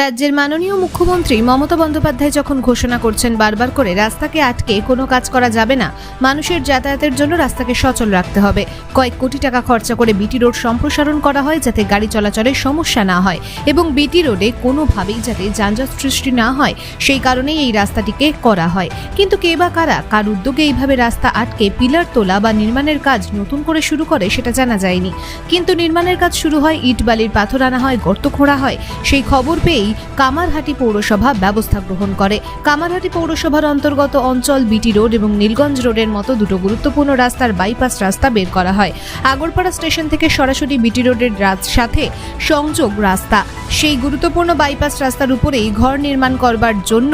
রাজ্যের মাননীয় মুখ্যমন্ত্রী মমতা বন্দ্যোপাধ্যায় যখন ঘোষণা করছেন বারবার করে রাস্তাকে আটকে কোনো কাজ করা যাবে না, মানুষের যাতায়াতের জন্য রাস্তাকে সচল রাখতে হবে। কয়েক কোটি টাকা খরচা করে বিটি রোড সম্প্রসারণ করা হয় যাতে গাড়ি চলাচলের সমস্যা না হয় এবং বিটি রোডে কোনোভাবেই যাতে যানজট সৃষ্টি না হয়, সেই কারণেই এই রাস্তাটিকে করা হয়। কিন্তু কে বা কারা, কার উদ্যোগে এইভাবে রাস্তা আটকে পিলার তোলা বা নির্মাণের কাজ নতুন করে শুরু করে সেটা জানা যায়নি। কিন্তু নির্মাণের কাজ শুরু হয় ইট বালির পাথর আনা হয়, গর্ত খোঁড়া হয়, সেই খবর পেয়েই কামারহাটি পৌরসভা ব্যবস্থা গ্রহণ করে। কামারহাটি পৌরসভার অন্তর্গত অঞ্চল বিটি রোড এবং নীলগঞ্জ রোডের মতো দুটো গুরুত্বপূর্ণ রাস্তার বাইপাস রাস্তা বের করা হয়। আগরপাড়া স্টেশন থেকে সরাসরি বিটি রোডের সাথে সংযোগ রাস্তা। সেই গুরুত্বপূর্ণ বাইপাস রাস্তার উপরেই ঘর নির্মাণ করবার জন্য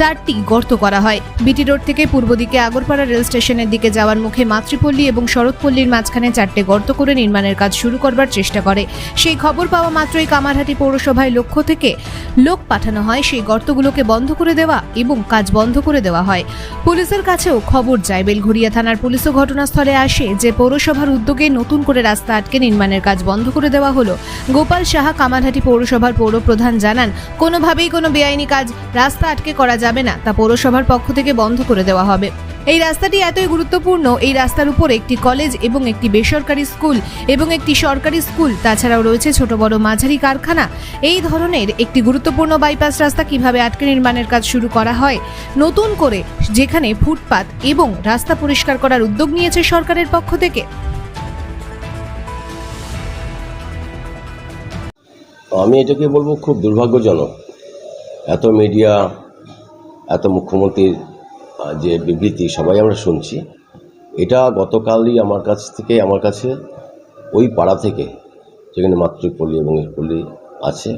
চারটি গর্ত করা হয়। বিটি রোড থেকে পূর্ব দিকে আগরপাড়া রেল স্টেশনের দিকে যাওয়ার মুখে মাতৃপল্লী এবং শরৎপল্লীর মাঝখানে চারটে গর্ত করে নির্মাণের কাজ শুরু করবার চেষ্টা করে। সেই খবর পাওয়া মাত্রই কামারহাটি পৌরসভায় লক্ষ্য থেকে লোক পাঠানো হয়। সেই গর্তগুলোকে বন্ধ করে দেওয়া এবং কাজ বন্ধ করে দেওয়া হয়। পুলিশের কাছেও খবর যায়। বেলঘড়িয়া থানার পুলিশও ঘটনাস্থলে আসে যে পৌরসভার উদ্যোগে নতুন করে রাস্তা আটকে নির্মাণের কাজ বন্ধ করে দেওয়া হলো। গোপাল সাহা কামারহাটি পৌরসভার পৌরপ্রধান জানান, কোনোভাবেই কোনো বেআইনি কাজ রাস্তা আটকে করা যাবে না, তা পৌরসভার পক্ষ থেকে বন্ধ করে দেওয়া হবে। এই রাস্তাটি এতই গুরুত্বপূর্ণ, এই রাস্তার উপর একটি কলেজ এবং একটি বেসরকারি স্কুল এবং একটি সরকারি স্কুল, তাছাড়াও রয়েছে ছোট বড় মাঝারি কারখানা। এই ধরনের একটি গুরুত্বপূর্ণ বাইপাস রাস্তা কীভাবে আটকে নির্মাণের কাজ শুরু করা হয়? নতুন করে যেখানে ফুটপাত এবং রাস্তা পরিষ্কার করার উদ্যোগ নিয়েছে সরকারের পক্ষ থেকে। আমি এটাকে বলব খুব দুর্ভাগ্যজনক। এত মিডিয়া এত মুখ্যমন্ত্রীর যে বিবৃতি সবাই আমরা শুনছি, এটা গতকালই আমার কাছ থেকে, আমার কাছে ওই পাড়া থেকে, যেখানে মাতৃপল্লী এবং পল্লী আছে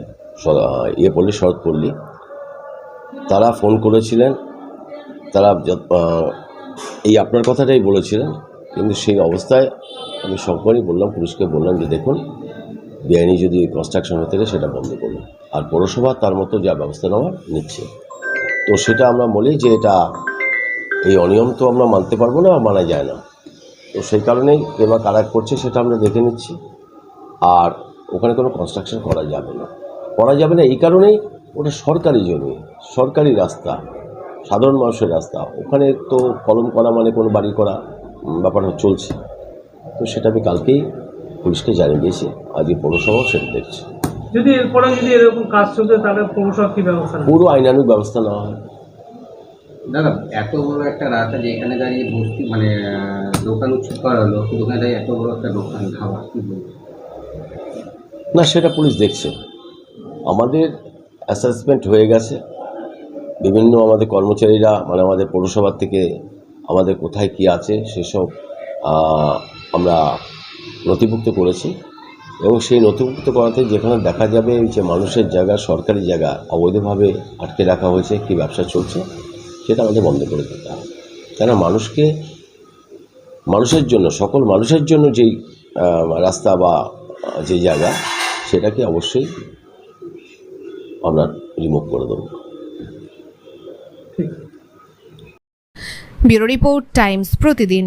ইয়ে পল্লী শরৎপল্লী তারা ফোন করেছিলেন, তারা এই আপনার কথাটাই বলেছিলেন, কিন্তু সেই অবস্থায় আমি সকলেই বললাম পুলিশকে বললাম যে দেখুন, বেআইনি যদি কনস্ট্রাকশন হতে সেটা বন্ধ করুন। আর পৌরসভা তার মতো যা ব্যবস্থা নেওয়া নিচ্ছে। তো সেটা আমরা বলি যে এটা এই অনিয়ম তো আমরা মানতে পারব না মানা যায় না। তো সেই কারণেই বা কারা করছে সেটা আমরা দেখে নিচ্ছি। আর ওখানে কোনো কনস্ট্রাকশন করা যাবে না। করা যাবে না এই কারণেই ওটা সরকারি জমি সরকারি রাস্তা সাধারণ মানুষের রাস্তা। ওখানে তো কলম করা মানে কোনো বাড়ি করা উম, ব্যাপারটা চলছে। তো সেটা আমি কালকেই পুলিশকে জানিয়ে দিয়েছি। আজকে পৌরসভাও সেটা দেখছে। যদি এরপরে যদি এরকম কাজ চলতে তাহলে পৌরসভা কি ব্যবস্থা পুরো আইনানুগ ব্যবস্থা নেওয়া হয় দাদা এত বড় একটা রাস্তা যে এখানে দাঁড়িয়ে বস্তি মানে দোকান উচ্ছেদ করা হলো ওখানে দাঁড়িয়ে এত বড় একটা দোকান ধাবা কি বলব? না সেটা পুলিশ দেখছে। আমাদের অ্যাসেসমেন্ট হয়ে গেছে। বিভিন্ন আমাদের কর্মচারীরা মানে আমাদের পৌরসভার থেকে আমাদের কোথায় কি আছে সেসব আমরা নথিভুক্ত করেছি। এবং সেই নথিভুক্ত করাতে যেখানে দেখা যাবে যে মানুষের জায়গা সরকারি জায়গা অবৈধভাবে আটকে রাখা হয়েছে, কি ব্যবসা চলছে, সেটা আমাদের বন্ধ করে দিতে হবে। কেন মানুষকে, মানুষের জন্য, সকল মানুষের জন্য যেই রাস্তা বা যে জায়গা, সেটাকে অবশ্যই আমরা রিমুভ করে দেবো। Bureau report Times Protidin.